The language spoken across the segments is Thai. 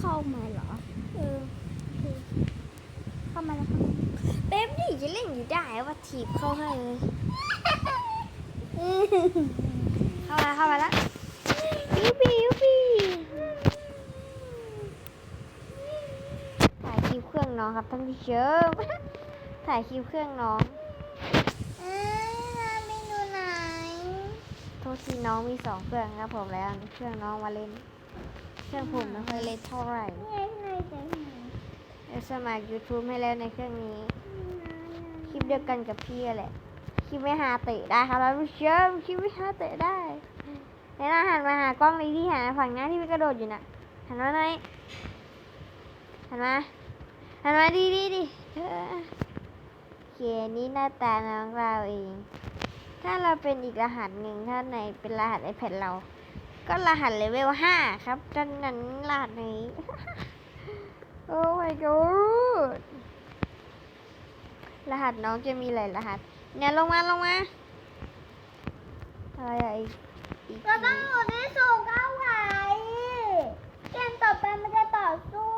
เข้าออกมาเหรอ เออโอเคเข้ามาแล้วเข้ามาเป๊ปดิจะเล่นอยู่ได้ว่าถีบเข้าให้เลยเข้ามาเข้ามาแล้วยูปียูปีถ่ายคลิปเครื่องน้องครับท่านผู้ชมถ่ายคลิปเครื่องน้องเอ้ยเมนูไหนโทษทีน้องมีสองเครื่องครับผมแล้วเครื่องน้องมาเล่น เครื่องผมไม่ค่อยเล่นเท่าไหร่นี่ไงพี่นายจไหนเดี๋ยสมัคร YouTube ให้แล้วในเครื่องนี้ คลิปเดียวกันกับพี่แหละ คลิปไม่หาเตะได้ครับท่านผู้ชมคลิปไม่หาเตะได้ไหนน่าหันมาหากล้องนี้ที่หันมาฝั่งหน้าที่พี่กระโดดอยู่น่ะ หันมาหน่อยหันมา หันมาดีดีดีเออโอเคนี่หน้าตาน้องเราเอง ถ้าเราเป็นอีกรหัสหนึ่งถ้าในเป็นรหัสไอแพดเรา ก็รหัสเลเวลห้าครับดังนั้นรหัสนี้ โอ้ my god รหัสน้องจะมีหลายรหัส เนี่ยลงมาลงมาอะไรอะอีกอีกเราต้องอยู่ที่สูงเก้าไผ่เกมต่อไปมันจะต่อสู้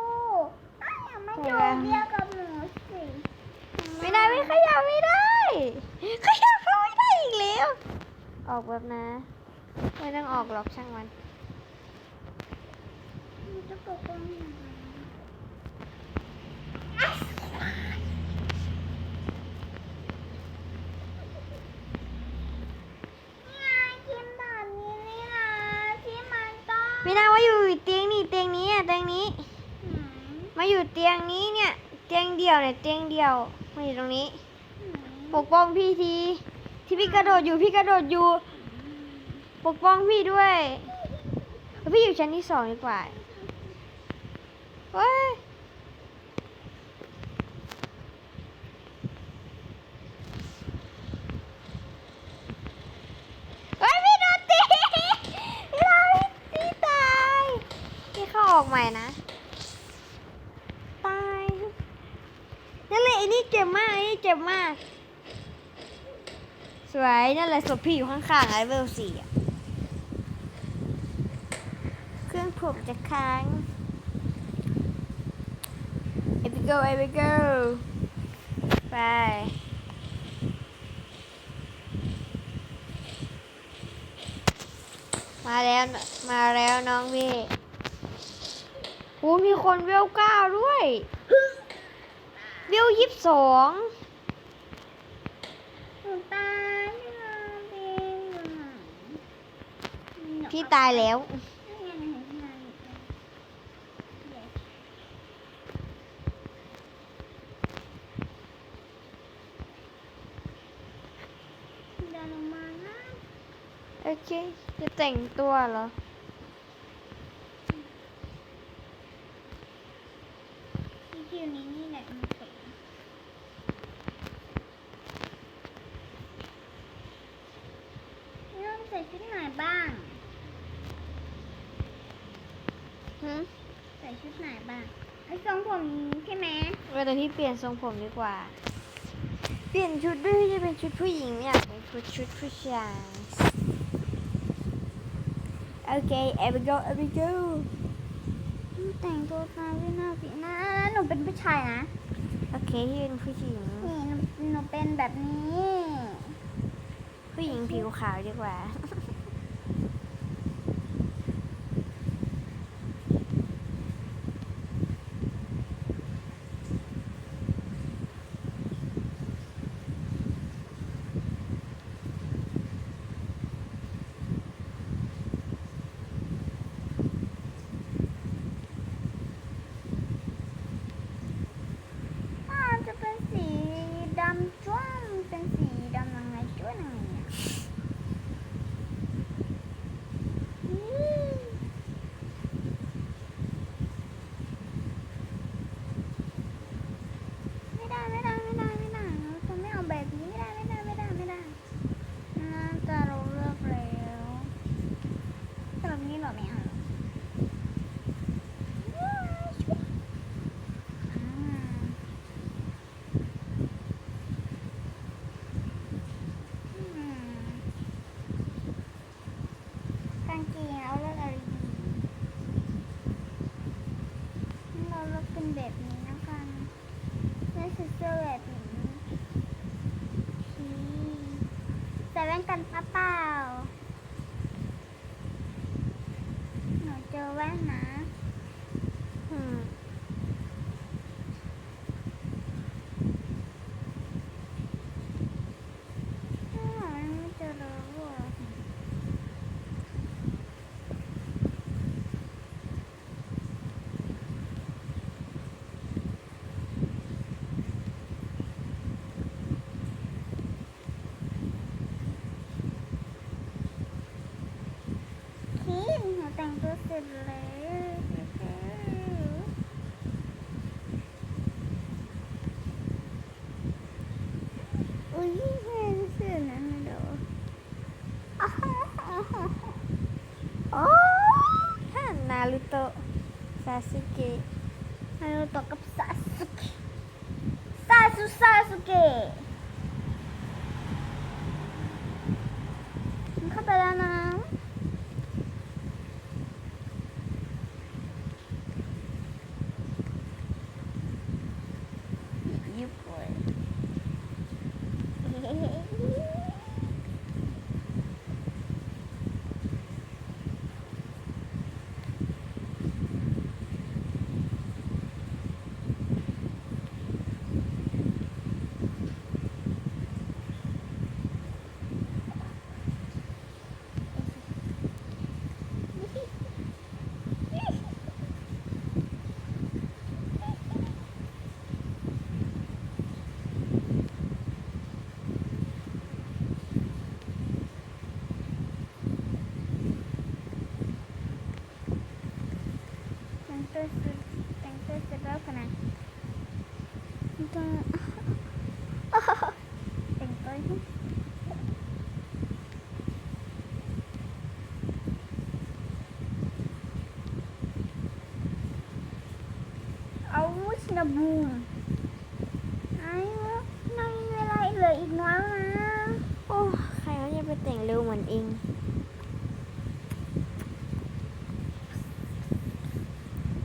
อ้าวอย่าไม่อยู่เดียวกับหนูสิไม่ได้ไม่ขยับไม่ได้ ขยับเขาไม่ได้อีกแล้ว ออกแบบนะ ไม่ต้องออกหรอกช่างมันมันจะปกป้องหนูนี่ไงกินแบบนี้นี่นะที่มันต้องไม่ได้ว่าอยู่เตียงนี่เตียงนี้อะเตียงนี้หืมมาอยู่เตียงนี้เนี่ย เตียงเดียวเนี่ยเตียงเดียวมาอยู่ตรงนี้หืมปกป้องพี่ที ที่พี่กระโดดอยู่พี่กระโดดอยู่ ปกป้องพี่ด้วย พี่อยู่ชั้นที่สองดีกว่าเฮ้ยเฮ้พี่โดนตีพี่โดนตีตายพี่เขาออกใหม่นะ ตายนั่นเลยไอ้นี่เจ็บมากไอ้นี่เจ็บมาก สวย นั่นแหละศพพี่อยู่ข้างๆไอเวลสี่อะเครื่อง ผมจะค้าง เอพิโกเอพิโกไปมาแล้วมาแล้วน้องพี่โอ้มีคนเวลเก้าด้วยเวลยี่สิบสองพี่ตายแล้ว นี่ไงหนูเห็นพี่นายอยู่ตรงนี้ เดินลงมานะ โอ เค จะแต่งตัวเหรอ ที่คิวนี้นี่แหละมันสวยเริ่มใส่ชุดไหนบ้างหืมใส่ชุดไหนบ้างไอ้ทรงผมนี้ใช่ไหมเออแต่พี่เปลี่ยนทรงผมดีกว่า เปลี่ยนชุดด้วยที่จะเป็นชุดผู้หญิงไม่อยากเป็นชุดชุดผู้ชาย โอเค e v e r go e v e r go แต่งตัวตามพี่หน้าพี่หน้าหนูเป็นผู้ชายนะ โอเคที่เป็นผู้หญิง นี่หนูหนูเป็นแบบนี้ ผู้หญิงผิวขาวดีกว่า ว่นกันปะเปล่า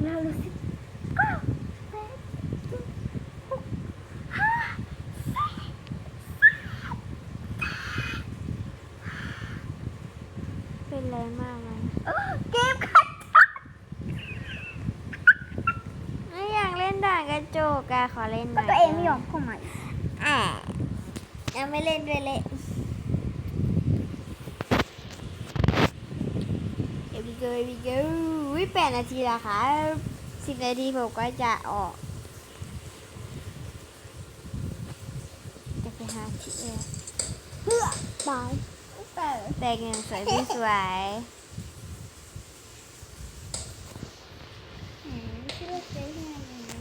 เราเหลือสิบเก้าแปดเจ็ดหกห้าสี่เป็นไรมากไหมเออเกมขัดไม่อยากเล่นด่านกระจกอะขอเล่นหก็น่อยตัวเองไม่ยอมเข้ามาอีกอะยังไม่เล่นด้วยเลยเอวิโกเอวิโก วิแปดนาทีแล้วค่ะสิบนาทีผมก็จะออก จะไปหาที่แอร์เพื่อตายแต่แต่งอย่างสวยพี่สวยอืมชื่อเจ๊ยังไงนะ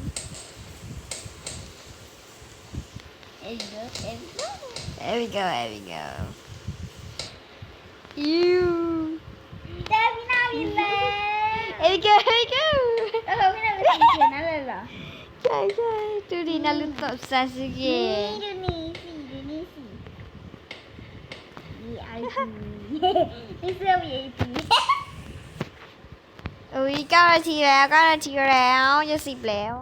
เอ็นเดอร์เอ็นเดอร์ There we go, there we go. You. เจ๊พี่ นาวินเลย There we go, there we go. เออพี่นาวินเป็นเขียนนั่นเลยเหรอ ใช่ใช่ดูดินารุโตะซาสึนี่เกะดูนี่สิดูนี่สิ VIP นี่เสื้อ VIP อุ้ยเก้านาทีแล้วเก้านาทีแล้วจะสิบแล้ว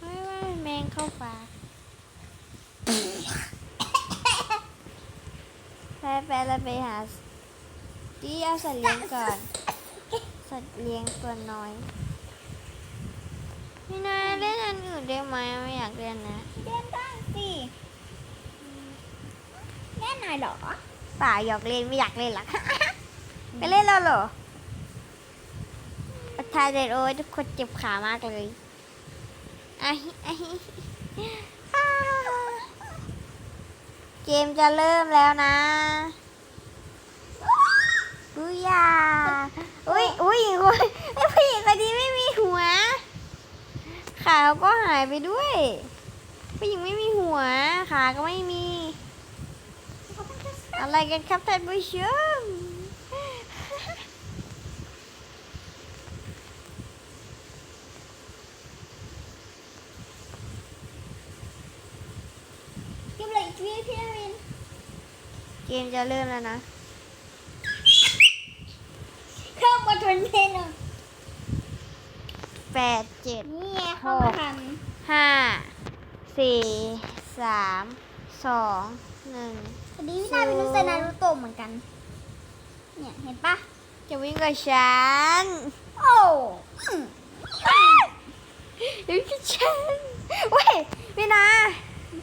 ไม่ว่าแมงเข้าฟ้าไปไปเราไปหาดีเอาสัตว์เลี้ยงก่อน สัตว์เลี้ยงตัวน้อยพี่นายเล่นอันอื่นได้ไหมไม่อยากเล่นนะ เล่นได้สิเล่นหน่อยเหรอป่าหยอกเล่นไม่อยากเล่นหรอก ไปเล่นแล้วเหรอประธานเดนโอ้ยทุกคนเจ็บขามากเลยอะฮิอะฮิอ่าเกมจะเริ่มแล้วนะอุ้ยอยาอุ้ยอุ้ยหญิงคนไอ้ผู้หญิงคนนี้ไม่มีหัว ขาเขาก็หายไปด้วยผู้หญิงไม่มีหัว ขาก็ไม่มี อะไรกันครับท่านผู้ชมกินเลยอีกทีพี่นาวิน เกมจะเริ่มแล้วนะเข้ามาทนเทนอะแปดเจ็ดนี่ไง เข้ามาทันห้าสี่สามสสองหนึ่งวันนี้พี่นาเป็นนุเซนารุโตะเหมือนกัน เนี่ยเห็นปะจะวิ่งกับฉัน โอ้อืมวิ่งกับฉันเว้ยพี่นา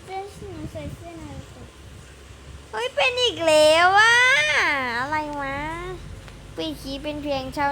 เสื้อหนูใส่เสื้อนารุโตะเฮ้ยเป็นอีกแล้วอะอะไรวะปีคีเป็นเพียงเช่า